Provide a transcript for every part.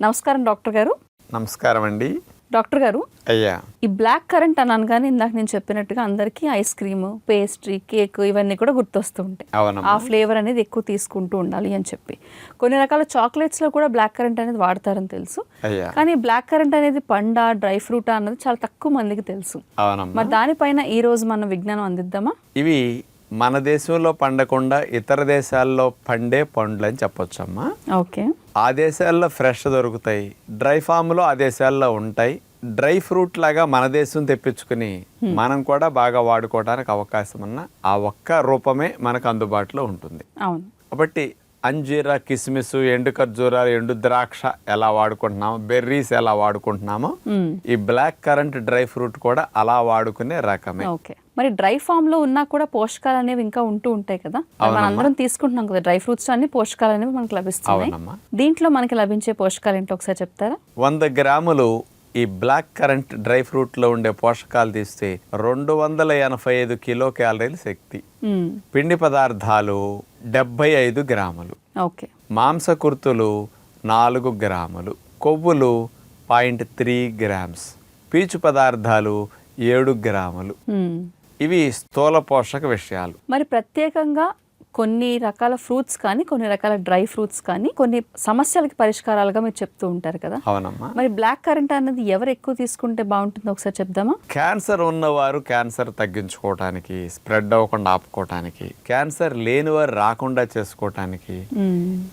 నమస్కారం డాక్టర్ గారు. నమస్కారం అండి. డాక్టర్ గారు అయ్యా. ఈ బ్లాక్ కరెంట్ అని అనగానే ఇందాక నేను చెప్పినట్టుగా అందరికీ ఐస్ క్రీమ్ పేస్ట్రీ కేక్ ఇవన్నీ కూడా గుర్తొస్తూ ఉంటాయి ఆ ఫ్లేవర్ అనేది ఎక్కువ తీసుకుంటూ ఉండాలి అని చెప్పి. కొన్ని రకాల చాక్లెట్స్లో కూడా బ్లాక్ కరెంట్ అనేది వాడతారని తెలుసు. కానీ బ్లాక్ కరెంట్ అనేది పండా డ్రై ఫ్రూటా అన్నది చాలా తక్కువ మందికి తెలుసు. మరి దానిపైన ఈ రోజు మనం విజ్ఞానం అందిద్దామా? ఇవి మన దేశంలో పండకుండా ఇతర దేశాల్లో పండే పండ్లు అని చెప్పొచ్చమ్మా. ఓకే. ఆ దేశాల్లో ఫ్రెష్ దొరుకుతాయి. డ్రై ఫామ్లో ఆ దేశాల్లో ఉంటాయి. డ్రై ఫ్రూట్ లాగా మన దేశం తెప్పించుకుని మనం కూడా బాగా వాడుకోవడానికి అవకాశం ఉన్న ఆ ఒక్క రూపమే మనకు అందుబాటులో ఉంటుంది. అవును. కాబట్టి అంజీరా కిస్మిస్ ఎండు ఖర్జూర ఎండు ద్రాక్ష ఎలా వాడుకుంటున్నామో బెర్రీస్ ఎలా వాడుకుంటున్నామో. ఈ బ్లాక్ కరెంట్ డ్రై ఫ్రూట్ కూడా అలా వాడుకునే రకమే. ఓకే. మరి డ్రై ఫామ్లో ఉన్నా కూడా పోషకాలు అనేవి ఇంకా ఉంటూ ఉంటాయి కదా? మనం అందరం తీసుకుంటున్నాం కదా డ్రై ఫ్రూట్స్ అన్ని పోషకాలు అనేవి మనకు లభిస్తున్నాయి. అవునమ్మా. దీంట్లో మనకి లభించే పోషకాలు ఏంటో ఒకసారి చెప్తారా? వంద గ్రాములు ఈ బ్లాక్ కరెంట్ డ్రై ఫ్రూట్లో ఉండే పోషకాలు తీస్తే రెండు వందల ఎనభై ఐదు కిలో క్యాలరీల శక్తి. పిండి పదార్థాలు డెబ్బై ఐదు గ్రాములు. ఓకే. మాంసకృతులు నాలుగు గ్రాములు. కొవ్వులు పాయింట్ త్రీ గ్రామ్స్. పీచు పదార్థాలు ఏడు గ్రాములు. ఇవి స్థూల పోషక విషయాలు. మరి ప్రత్యేకంగా కొన్ని రకాల ఫ్రూట్స్ కానీ కొన్ని రకాల డ్రై ఫ్రూట్స్ కానీ కొన్ని సమస్యలకి పరిష్కారాలుగా మీరు చెప్తూ ఉంటారు కదా? అవునమ్మా. మరి బ్లాక్ కరెంట్ అనేది ఎవరు ఎక్కువ తీసుకుంటే బాగుంటుందో ఒకసారి చెప్దామా? క్యాన్సర్ ఉన్నవారు క్యాన్సర్ తగ్గించుకోవటానికి స్ప్రెడ్ అవ్వకుండా ఆపుకోవటానికి క్యాన్సర్ లేనివారు రాకుండా చేసుకోవటానికి.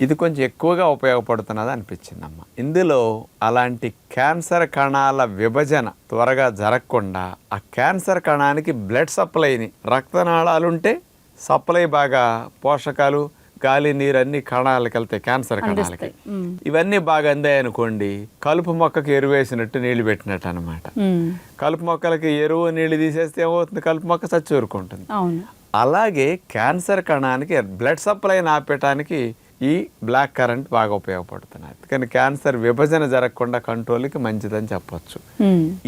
ఇది కొంచెం ఎక్కువగా ఉపయోగపడుతున్నది అనిపించిందమ్మా. ఇందులో అలాంటి క్యాన్సర్ కణాల విభజన త్వరగా జరగకుండా ఆ క్యాన్సర్ కణానికి బ్లడ్ సప్లైని రక్తనాళాలుంటే సప్లై బాగా పోషకాలు గాలి నీరు అన్ని కణాలకు వెళ్తాయి క్యాన్సర్ కణాలకి. ఇవన్నీ బాగా అందాయి అనుకోండి కలుపు మొక్కకి ఎరువు వేసినట్టు నీళ్ళు పెట్టినట్టు అనమాట. కలుపు మొక్కలకి ఎరువు నీళ్ళు తీసేస్తే ఏమవుతుంది? కలుపు మొక్క చచ్చూరుకుంటుంది. అలాగే క్యాన్సర్ కణానికి బ్లడ్ సప్లై ఆపేయటానికి ఈ బ్లాక్ కరెంట్ బాగా ఉపయోగపడుతున్నది కానీ క్యాన్సర్ విభజన జరగకుండా కంట్రోల్కి మంచిదని చెప్పొచ్చు.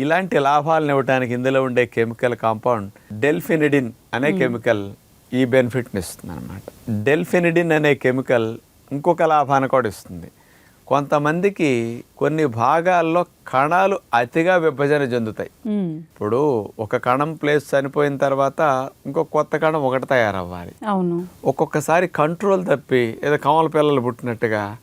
ఇలాంటి లాభాలను ఇవ్వడానికి ఇందులో ఉండే కెమికల్ కాంపౌండ్ డెల్ఫినిడిన్ అనే కెమికల్ ఈ బెనిఫిట్ని ఇస్తుంది అనమాట డెల్ఫినిడిన్ అనే కెమికల్ ఇంకొక లాభాన్ని కూడా ఇస్తుంది. కొంతమందికి కొన్ని భాగాల్లో కణాలు అతిగా విభజన చెందుతాయి. ఇప్పుడు ఒక కణం ప్లేస్ చనిపోయిన తర్వాత ఇంకో కొత్త కణం ఒకటి తయారవ్వాలి. అవును. ఒక్కొక్కసారి కంట్రోల్ తప్పి ఏదో కమల పిల్లలు పుట్టినట్టుగా.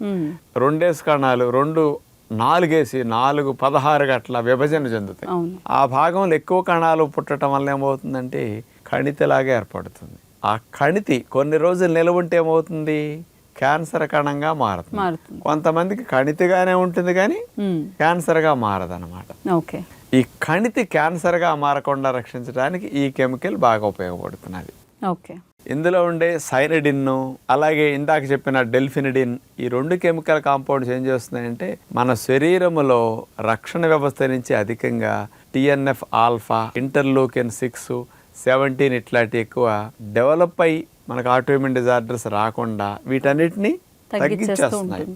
రెండేసి కణాలు రెండు నాలుగేసి నాలుగు పదహారు గట్ల విభజన చెందుతాయి. ఆ భాగంలో ఎక్కువ కణాలు పుట్టడం వల్ల ఏమవుతుందంటే కణితిలాగా ఏర్పడుతుంది. ఆ కణితి కొన్ని రోజులు నిలవుంటే ఏమవుతుంది? క్యాన్సర్ కణంగా మారుతుంది. కొంతమందికి కణితిగానే ఉంటుంది కానీ. క్యాన్సర్గా మారదన్నమాట. ఓకే. ఈ కణితి క్యాన్సర్గా మారకుండా రక్షించడానికి ఈ కెమికల్ బాగా ఉపయోగపడుతున్నది. ఓకే. ఇందులో ఉండే సైనడిన్ అలాగే ఇందాక చెప్పిన డెల్ఫినిడిన్ ఈ రెండు కెమికల్ కాంపౌండ్స్ ఏం చేస్తున్నాయంటే మన శరీరములో రక్షణ వ్యవస్థ నుంచి అధికంగా TNF alpha interleukin six seventeen ఇట్లాంటి ఎక్కువ డెవలప్ అయి మనకు ఆటోమిన్ డిజార్డర్స్ రాకుండా వీటన్నిటిని తగ్గించేస్తూ తగ్గించేస్తున్నాయి.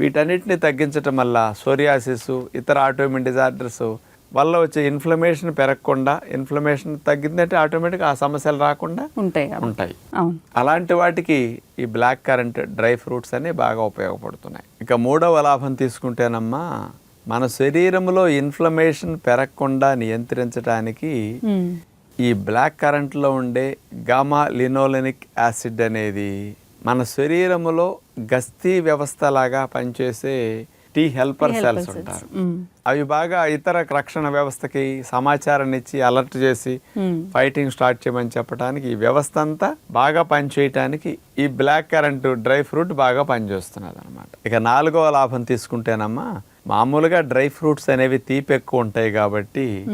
వీటన్నిటిని తగ్గించటం వల్ల సోరియాసిస్ ఇతర ఆటోమిన్ డిజార్డర్స్ వల్ల వచ్చే ఇన్ఫ్లమేషన్ పెరగకుండా ఇన్ఫ్లమేషన్ తగ్గిందంటే ఆటోమేటిక్ ఆ సమస్యలు రాకుండా ఉంటాయి. ఉంటాయి అలాంటి వాటికి ఈ బ్లాక్ కరెంట్ డ్రై ఫ్రూట్స్ అన్ని బాగా ఉపయోగపడుతున్నాయి ఇక మూడవ లాభం తీసుకుంటేనమ్మా మన శరీరంలో ఇన్ఫ్లమేషన్ పెరగకుండా నియంత్రించడానికి. ఈ బ్లాక్ కరెంట్లో ఉండే గామా లినోలెనిక్ యాసిడ్ అనేది మన శరీరములో గస్తీ వ్యవస్థ లాగా పనిచేసే టీ హెల్పర్ సెల్స్ ఉంటారు. అవి బాగా ఇతర రక్షణ వ్యవస్థకి సమాచారాన్ని ఇచ్చి అలర్ట్ చేసి. ఫైటింగ్ స్టార్ట్ చేయమని చెప్పడానికి ఈ వ్యవస్థ అంతా బాగా పనిచేయటానికి ఈ బ్లాక్ కరెంట్ డ్రై ఫ్రూట్ బాగా పనిచేస్తున్నది అనమాట ఇక నాలుగవ లాభం తీసుకుంటేనమ్మా మామూలుగా డ్రై ఫ్రూట్స్ అనేవి తీపి ఎక్కువ ఉంటాయి కాబట్టి.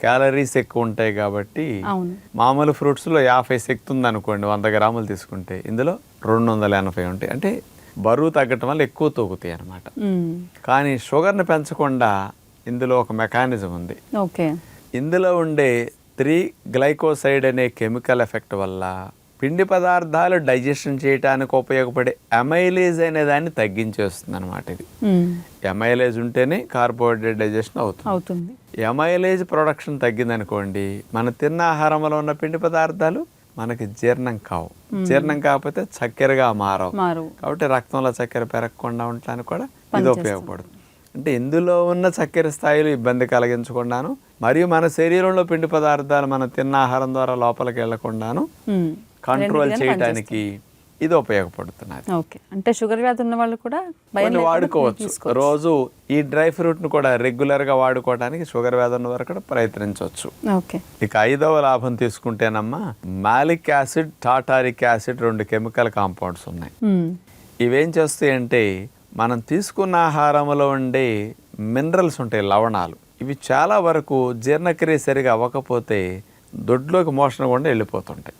క్యాలరీస్ ఎక్కువ ఉంటాయి కాబట్టి మామూలు ఫ్రూట్స్లో యాభై శక్తి ఉందనుకోండి వంద గ్రాములు తీసుకుంటే ఇందులో రెండు వందల ఎనభై ఉంటాయి. అంటే బరువు తగ్గటం వల్ల ఎక్కువ తూగుతాయి అన్నమాట. మ్మ్. కానీ షుగర్ని పెంచకుండా ఇందులో ఒక మెకానిజం ఉంది. ఓకే. ఇందులో ఉండే త్రీ గ్లైకోసైడ్ అనే కెమికల్ ఎఫెక్ట్ వల్ల పిండి పదార్థాలు డైజెషన్ చేయడానికి ఉపయోగపడే అమైలేజ్ అనే దాన్ని తగ్గించేస్తుంది అనమాట ఇది. ఎమైలేజ్ ఉంటేనే కార్బోహైడ్రేట్ డైజెషన్ అవుతుంది. అవుతుంది. ఎమైలేజ్ ప్రొడక్షన్ తగ్గిందనుకోండి మన తిన్న ఆహారంలో ఉన్న పిండి పదార్థాలు మనకి జీర్ణం కావు. జీర్ణం కాకపోతే చక్కెరగా మారవు. మారు కాబట్టి రక్తంలో చక్కెర పెరగకుండా ఉండటానికి కూడా ఇది ఉపయోగపడుతుంది. అంటే ఇందులో ఉన్న చక్కెర స్థాయిలు ఇబ్బంది కలిగించకుండాను మరియు మన శరీరంలో పిండి పదార్థాలు మనం తిన్న ఆహారం ద్వారా లోపలికి వెళ్ళకుండాను. కంట్రోల్ చేయడానికి ఇది ఉపయోగపడుతున్నది. ఓకే. అంటే షుగర్ వ్యాధి ఉన్న వాళ్ళు కూడా వాడుకోవచ్చు. రోజు ఈ డ్రై ఫ్రూట్ను కూడా రెగ్యులర్గా వాడుకోవడానికి షుగర్ వ్యాధి ఉన్న వారు కూడా ప్రయత్నించవచ్చు. ఓకే. ఇక ఐదవ లాభం తీసుకుంటేనమ్మా మాలిక్ యాసిడ్ టాటారిక్ యాసిడ్ రెండు కెమికల్ కాంపౌండ్స్ ఉన్నాయి. ఇవేం చేస్తాయంటే మనం తీసుకున్న ఆహారంలో ఉండే మినరల్స్ ఉంటాయి లవణాలు. ఇవి చాలా వరకు జీర్ణక్రియ సరిగా అవ్వకపోతే దొడ్లోకి మోషన్ కూడా వెళ్ళిపోతుంటాయి.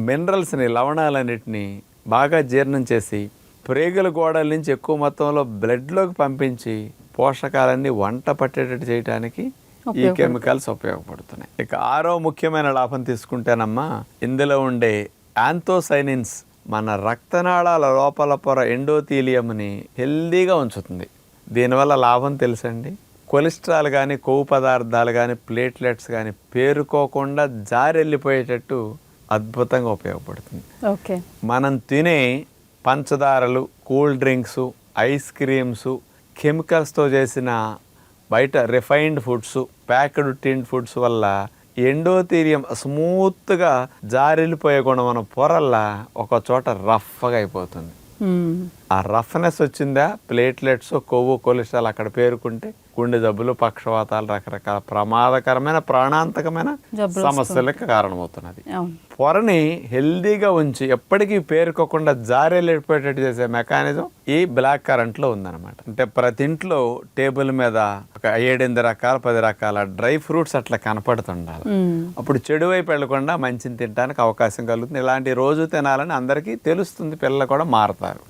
మినరల్స్ని లవణాలన్నిటిని బాగా జీర్ణం చేసి ప్రేగుల గోడల నుంచి ఎక్కువ మొత్తంలో బ్లడ్లోకి పంపించి పోషకాలన్నీ వంట పట్టేటట్టు చేయడానికి ఈ కెమికల్స్ ఉపయోగపడుతున్నాయి. ఇక ఆరో ముఖ్యమైన లాభం తీసుకుంటేనమ్మా ఇందులో ఉండే యాంథోసైనిన్స్ మన రక్తనాళాల లోపల పొర ఎండోథీలియంని హెల్దీగా ఉంచుతుంది. దీనివల్ల లాభం తెలుసండి? కొలెస్ట్రాల్ కానీ కొవ్వు పదార్థాలు కానీ ప్లేట్లెట్స్ కానీ పేరుకోకుండా జారెళ్ళిపోయేటట్టు అద్భుతంగా ఉపయోగపడుతుంది. ఓకే. మనం తినే పంచదారలు కూల్ డ్రింక్స్ ఐస్ క్రీమ్స్ కెమికల్స్తో చేసిన బయట refined foods packed tin foods వల్ల ఎండోతీరియం స్మూత్గా జారిల్లిపోయే గుణం మన పొరల్లా ఒక చోట రఫ్గా అయిపోతుంది. ఆ రఫ్నెస్ వచ్చిందా? ప్లేట్లెట్స్ కొవ్వు కొలెస్ట్రాల్ అక్కడ పేరుకుంటే గుండె జబ్బులు పక్షవాతాలు రకరకాల ప్రమాదకరమైన ప్రాణాంతకమైన సమస్యలకు కారణమవుతున్నది. పొరని హెల్దీగా ఉంచి ఎప్పటికీ పేరుకోకుండా జారేళ్ళిపోయేటట్టు చేసే మెకానిజం ఈ బ్లాక్ కరెంట్లో ఉందన్నమాట. అంటే ప్రతి ఇంట్లో టేబుల్ మీద ఒక ఏడెనిమిది రకాల పది రకాల డ్రై ఫ్రూట్స్ అట్లా కనపడుతుండాలి. అప్పుడు చెడు వైపు వెళ్ళకుండా మంచిని తినడానికి అవకాశం కలుగుతుంది. ఇలాంటి రోజు తినాలని అందరికీ తెలుస్తుంది. పిల్లలు కూడా మారతారు.